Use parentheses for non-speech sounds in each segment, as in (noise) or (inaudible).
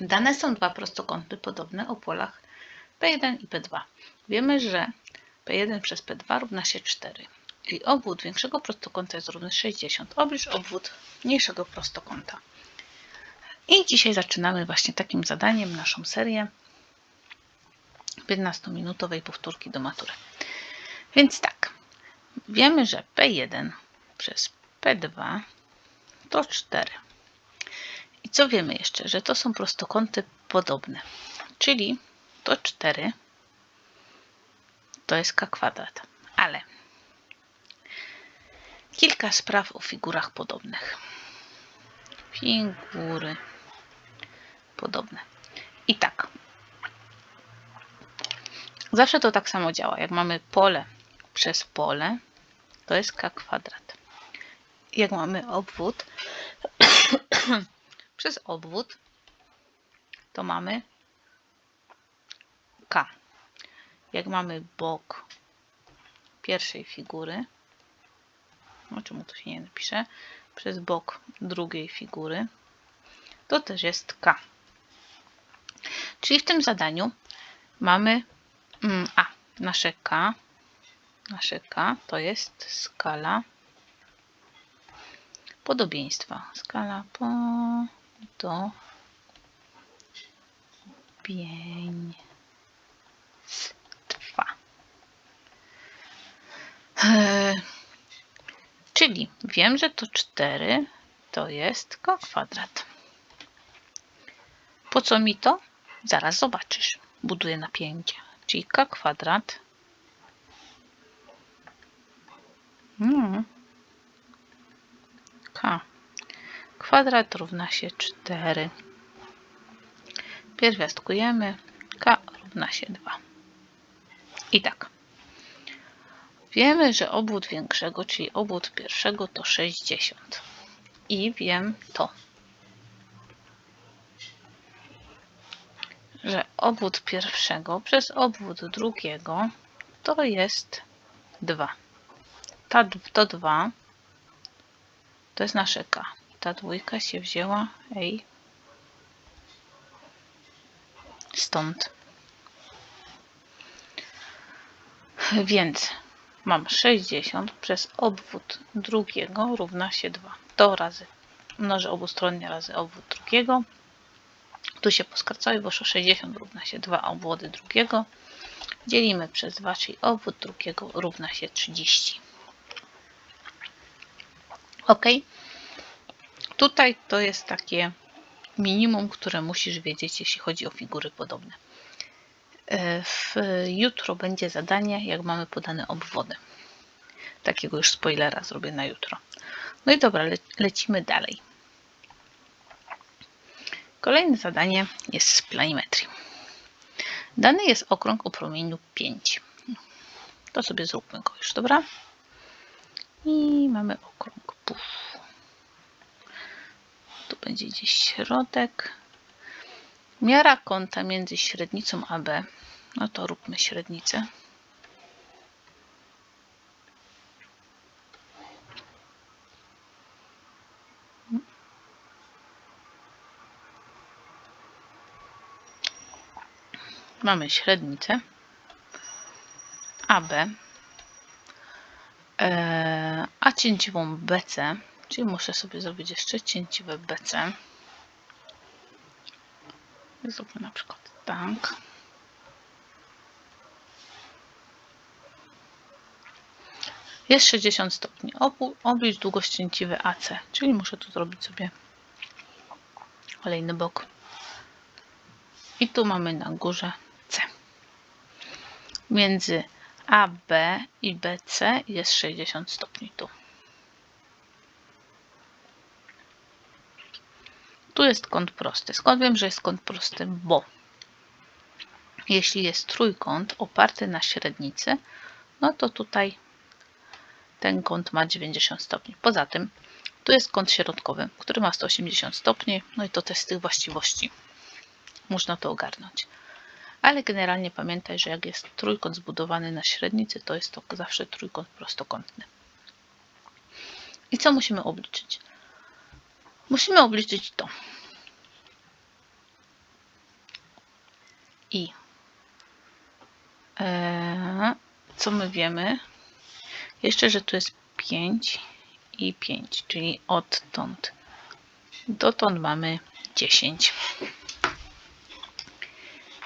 Dane są dwa prostokąty podobne o polach P1 i P2. Wiemy, że P1 przez P2 równa się 4. I obwód większego prostokąta jest równy 60. Oblicz obwód mniejszego prostokąta. I dzisiaj zaczynamy właśnie takim zadaniem naszą serię 15-minutowej powtórki do matury. Więc tak, wiemy, że P1 przez P2 to 4. I co wiemy jeszcze? Że to są prostokąty podobne. Czyli to 4 to jest k kwadrat. Ale kilka spraw o figurach podobnych. Figury podobne. I tak. Zawsze to tak samo działa. Jak mamy pole przez pole, to jest k kwadrat. Jak mamy obwód przez obwód, to mamy k. Jak mamy bok pierwszej figury, no czemu to się nie napisze, przez bok drugiej figury, to też jest k. Czyli w tym zadaniu mamy mm, a, nasze k, nasze k to jest skala podobieństwa. Skala podobieństwa. Eee, czyli wiem, że to 4 to jest k kwadrat. Po co mi to? Zaraz zobaczysz. Buduję napięcie. Czyli k kwadrat. Hmm. K. Kwadrat równa się 4. Pierwiastkujemy. K równa się 2. I tak. Wiemy, że obwód większego, czyli obwód pierwszego to 60. I wiem to. Że obwód pierwszego przez obwód drugiego to jest 2. Ta, to 2 to jest nasze K. Ta dwójka się wzięła ej, stąd. Więc mam 60 przez obwód drugiego równa się 2. To razy mnożę obustronnie razy obwód drugiego. Tu się poskracały, bo 60 równa się 2 obwody drugiego. Dzielimy przez 2, czyli obwód drugiego równa się 30. Ok. Tutaj to jest takie minimum, które musisz wiedzieć, jeśli chodzi o figury podobne. W jutro będzie zadanie, jak mamy podane obwody. Takiego już spoilera zrobię na jutro. No i dobra, le lecimy dalej. Kolejne zadanie jest z planimetrii. Dany jest okrąg o promieniu 5. To sobie zróbmy go już, dobra? I mamy okrąg. Puf. Będzie gdzieś środek. Miara kąta między średnicą a B. No to róbmy średnicę. Mamy średnicę AB, e, a cięciwą BC, czyli muszę sobie zrobić jeszcze cięciwe BC. Zróbmy na przykład tak. Jest 60 stopni. Oblicz długość cięciwe AC, czyli muszę tu zrobić sobie kolejny bok. I tu mamy na górze C. Między AB i BC jest 60 stopni tu. Tu jest kąt prosty. Skąd wiem, że jest kąt prosty? Bo jeśli jest trójkąt oparty na średnicy, no to tutaj ten kąt ma 90 stopni. Poza tym tu jest kąt środkowy, który ma 180 stopni, no i to też z tych właściwości można to ogarnąć. Ale generalnie pamiętaj, że jak jest trójkąt zbudowany na średnicy, to jest to zawsze trójkąt prostokątny. I co musimy obliczyć? Musimy obliczyć to. I e, co my wiemy? Jeszcze, że tu jest 5 i 5, czyli odtąd dotąd mamy 10.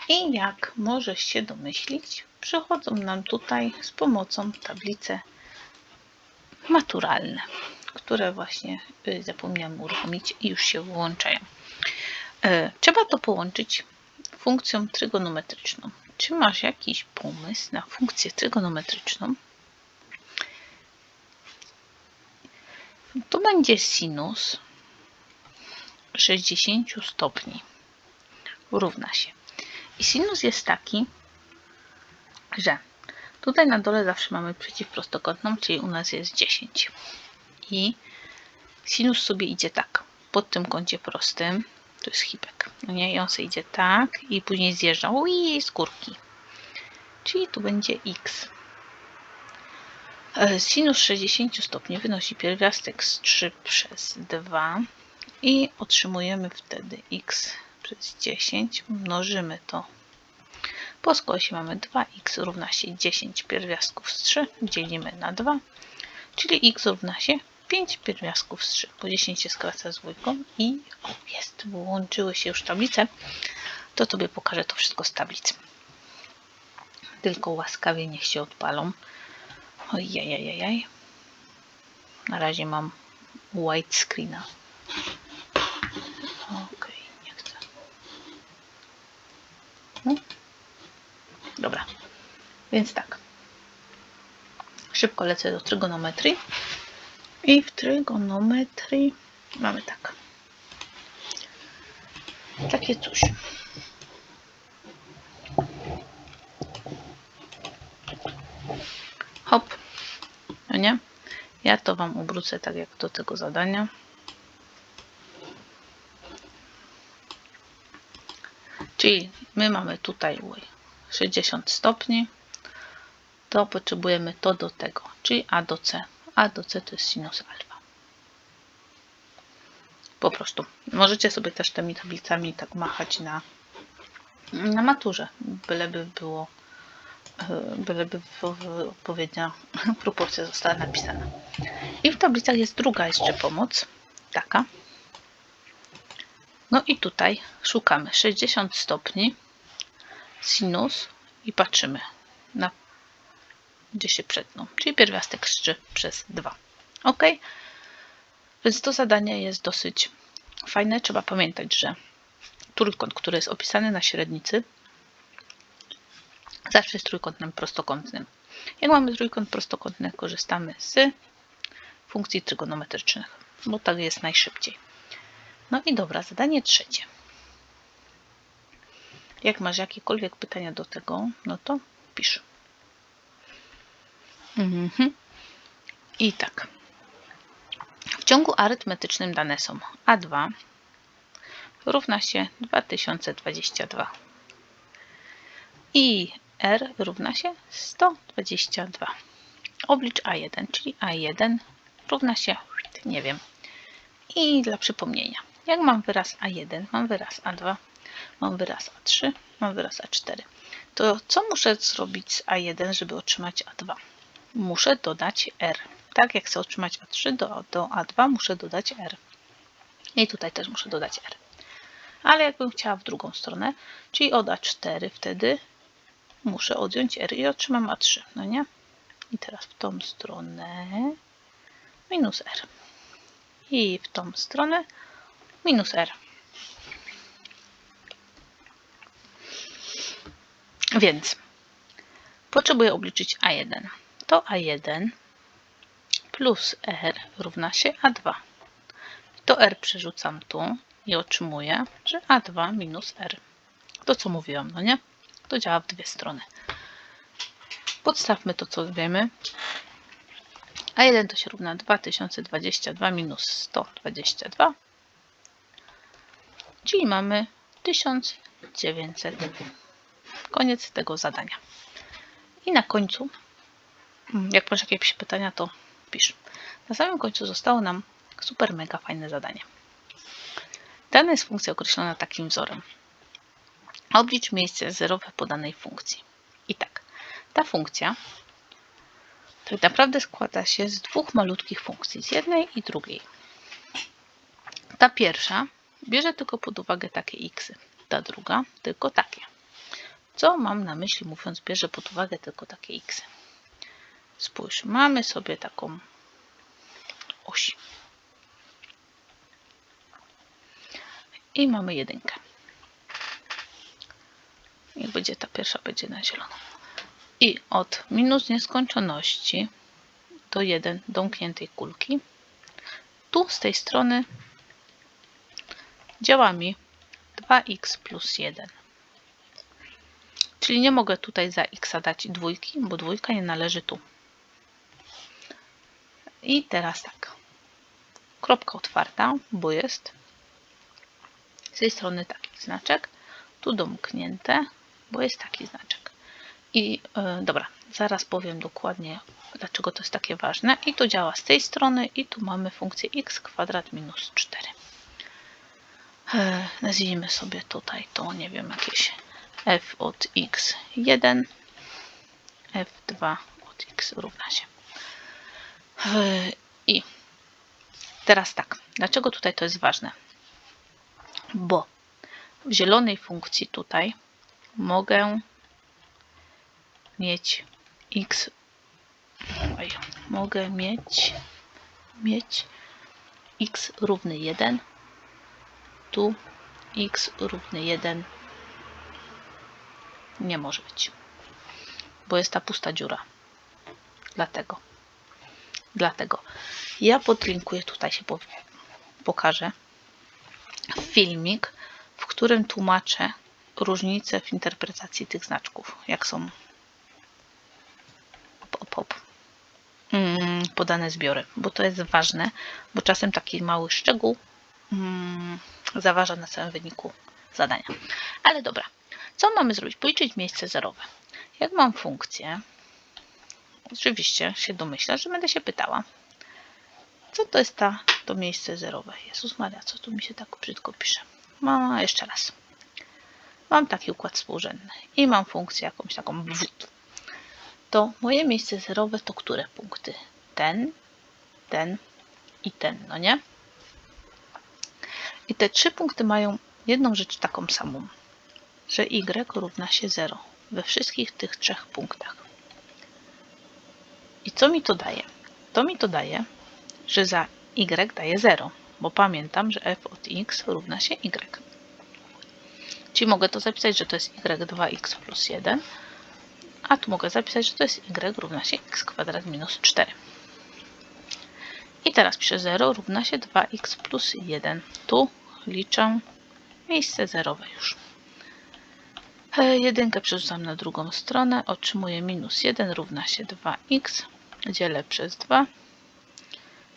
I jak możesz się domyślić, przychodzą nam tutaj z pomocą tablice maturalne, które właśnie y, zapomniałam uruchomić i już się włączają. E, Trzeba to połączyć funkcją trygonometryczną. Czy masz jakiś pomysł na funkcję trygonometryczną? To będzie sinus 60 stopni równa się. I sinus jest taki, że tutaj na dole zawsze mamy przeciwprostokątną, czyli u nas jest 10. I sinus sobie idzie tak, pod tym kącie prostym, to jest hipek, no nie? I on sobie idzie tak i później zjeżdża i z górki. Czyli tu będzie x. E, Sinus 60 stopni wynosi pierwiastek z 3 przez 2 i otrzymujemy wtedy x przez 10. Mnożymy to po skosie mamy 2x równa się 10 pierwiastków z 3 dzielimy na 2, czyli x równa się 5 pierwiastków z 3. Po 10 się skraca z dwójką i o, jest, włączyły się już tablice. To Tobie pokażę to wszystko z tablicy. Tylko łaskawie niech się odpalą. Ojajajajaj. Na razie mam white screena. Ok, nie chcę. No. Dobra, więc tak. Szybko lecę do trygonometrii. I w trygonometrii mamy tak. Takie coś. Hop. No nie? Ja to Wam obrócę tak jak do tego zadania. Czyli my mamy tutaj oj, 60 stopni. To potrzebujemy to do tego, czyli A do C. A do C to jest sinus alfa. Po prostu. Możecie sobie też tymi tablicami tak machać na, na maturze, byleby było e, byleby odpowiednia (laughs) proporcja została napisana. I w tablicach jest druga jeszcze pomoc, taka. No i tutaj szukamy 60 stopni sinus i patrzymy na gdzie się przetną, czyli pierwiastek 3 przez 2. Ok? Więc to zadanie jest dosyć fajne. Trzeba pamiętać, że trójkąt, który jest opisany na średnicy, zawsze jest trójkątem prostokątnym. Jak mamy trójkąt prostokątny, korzystamy z funkcji trygonometrycznych, bo tak jest najszybciej. No i dobra, zadanie trzecie. Jak masz jakiekolwiek pytania do tego, no to pisz. Mhm. I tak. W ciągu arytmetycznym dane są A2 równa się 2022 i R równa się 122. Oblicz A1, czyli A1 równa się, nie wiem. I dla przypomnienia, jak mam wyraz A1, mam wyraz A2, mam wyraz A3, mam wyraz A4, to co muszę zrobić z A1, żeby otrzymać A2? Muszę dodać R. Tak jak chcę otrzymać A3 do, do A2 muszę dodać R. I tutaj też muszę dodać R. Ale jakbym chciała w drugą stronę, czyli od A4 wtedy muszę odjąć R i otrzymam A3, no nie? I teraz w tą stronę minus R. I w tą stronę minus R. Więc potrzebuję obliczyć A1 to A1 plus R równa się A2. To R przerzucam tu i otrzymuję, że A2 minus R. To co mówiłam, no nie? To działa w dwie strony. Podstawmy to, co wiemy. A1 to się równa 2022 minus 122. Czyli mamy 1900. Koniec tego zadania. I na końcu jak masz jakieś pytania, to pisz. Na samym końcu zostało nam super mega fajne zadanie. Dana jest funkcja określona takim wzorem. Oblicz miejsce zerowe podanej funkcji. I tak, ta funkcja tak naprawdę składa się z dwóch malutkich funkcji, z jednej i drugiej. Ta pierwsza bierze tylko pod uwagę takie x, ta druga tylko takie. Co mam na myśli mówiąc bierze pod uwagę tylko takie x? Spójrz, mamy sobie taką oś. I mamy jedynkę. Niech będzie ta pierwsza, będzie na zielono. I od minus nieskończoności do 1 domkniętej kulki. Tu z tej strony działa mi 2x plus 1. Czyli nie mogę tutaj za x dać dwójki, bo dwójka nie należy tu. I teraz tak. Kropka otwarta, bo jest z tej strony taki znaczek. Tu domknięte, bo jest taki znaczek. I yy, dobra, zaraz powiem dokładnie, dlaczego to jest takie ważne. I to działa z tej strony i tu mamy funkcję x kwadrat minus 4. Yy, nazwijmy sobie tutaj to, nie wiem, jakieś f od x1, f2 od x równa się. I. Teraz tak, dlaczego tutaj to jest ważne? Bo w zielonej funkcji tutaj mogę mieć x. Oj, mogę mieć mieć x równy 1 tu x równy 1 nie może być bo jest ta pusta dziura. Dlatego dlatego ja podlinkuję tutaj się pokażę filmik w którym tłumaczę różnice w interpretacji tych znaczków jak są pop mm, podane zbiory, bo to jest ważne, bo czasem taki mały szczegół mm, zaważa na całym wyniku zadania. Ale dobra, co mamy zrobić? Policzyć miejsce zerowe. Jak mam funkcję, oczywiście się domyślę, że będę się pytała, co to jest ta, to miejsce zerowe? Jezus Maria, co tu mi się tak brzydko pisze? No, jeszcze raz. Mam taki układ współrzędny i mam funkcję jakąś taką wód to moje miejsce zerowe to które punkty? Ten, ten i ten, no nie? I te trzy punkty mają jedną rzecz taką samą, że y równa się 0 we wszystkich tych trzech punktach. I co mi to daje? To mi to daje, że za y daje 0, bo pamiętam, że f od x równa się y. Czyli mogę to zapisać, że to jest y2x plus 1, a tu mogę zapisać, że to jest y równa się x kwadrat minus 4. I teraz piszę 0 równa się 2x plus 1. Tu liczę miejsce zerowe już. E, jedynkę przerzucam na drugą stronę, otrzymuję minus 1 równa się 2x, dzielę przez 2,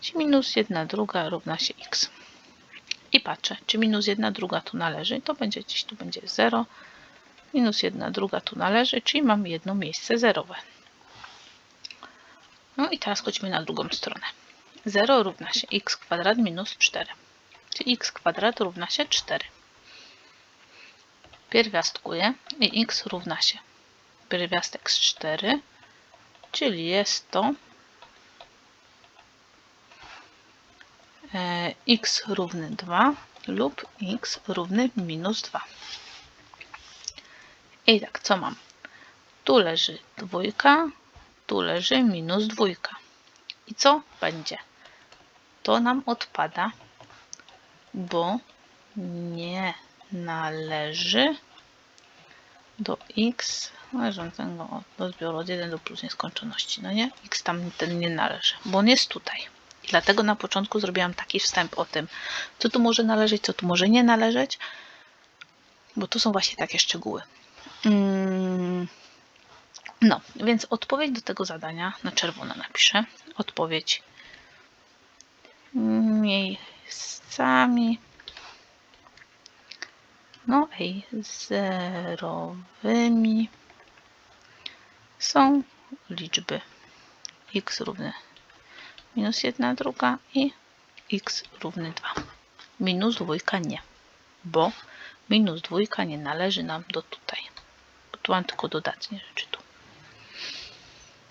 czyli minus 1 druga równa się x. I patrzę, czy minus 1 druga tu należy, to będzie gdzieś tu będzie 0, minus jedna druga tu należy, czyli mam jedno miejsce zerowe. No i teraz chodźmy na drugą stronę. 0 równa się x kwadrat minus 4, czyli x kwadrat równa się 4. Pierwiastkuję i x równa się pierwiastek z 4, czyli jest to e, x równy 2 lub x równy minus 2. I tak, co mam? Tu leży dwójka, tu leży minus dwójka. I co będzie? To nam odpada, bo nie należy do x należącego do zbioru od 1 do plus nieskończoności. No nie? x tam ten nie należy, bo on jest tutaj. I dlatego na początku zrobiłam taki wstęp o tym, co tu może należeć, co tu może nie należeć, bo tu są właśnie takie szczegóły. Mm, no, więc odpowiedź do tego zadania na czerwono napiszę. Odpowiedź miejscami zerowymi są liczby x równy minus 1 druga i x równy 2. Minus dwójka nie. bo minus dwójka nie należy nam do tutaj. Tu mam tylko dodatnie rzeczy tu.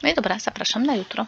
No i dobra, zapraszam na jutro.